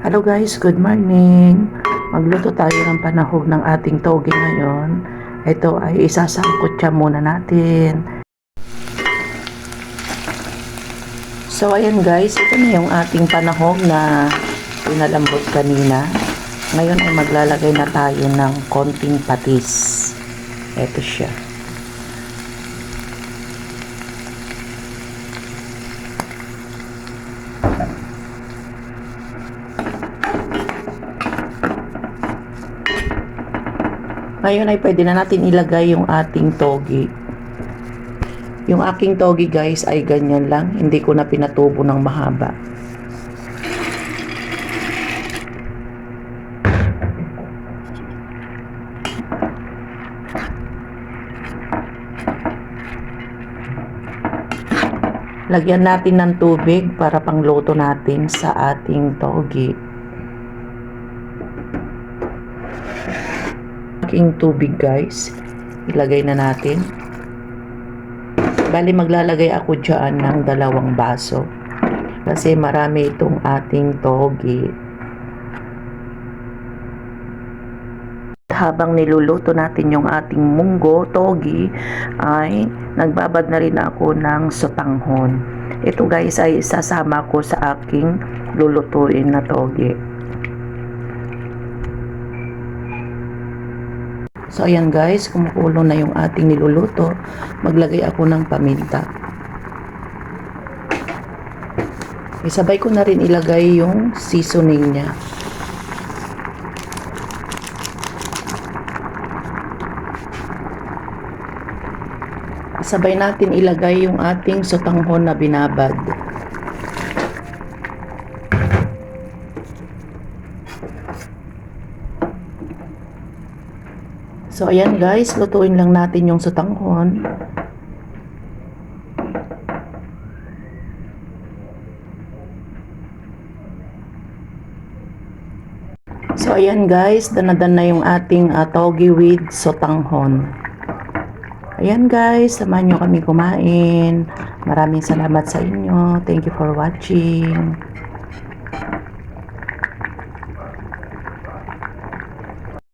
Hello guys, good morning. Magluto tayo ng panahog ng ating toge ngayon. Ito ay isasangkot siya muna natin. So ayan guys, ito na yung ating panahog na pinalambot kanina. Ngayon ay maglalagay na tayo ng konting patis. Ito siya. Ngayon ay pwede na natin ilagay yung ating togi. Yung aking togi guys ay ganyan lang. Hindi ko na pinatubo ng mahaba. Lagyan natin ng tubig para pangluto natin sa ating togi. Aking tubig guys ilagay na natin bali maglalagay ako dyan ng dalawang baso kasi marami itong ating togi habang niluluto natin yung ating munggo, togi, ay nagbabad na rin ako ng sotanghon. Ito guys ay isasama ko sa aking lulutuin na togi. So ayan guys, kumukulo na yung ating niluluto. Maglagay ako ng paminta. Isabay ko na rin ilagay yung seasoning niya. Sabay natin ilagay yung ating sotanghon na binabad. So, ayan guys, lutuin lang natin yung sutanghon. So, ayan guys, danadan na yung ating uh, togi with sotanghon. Ayan guys, samahan nyo kami kumain. Maraming salamat sa inyo. Thank you for watching.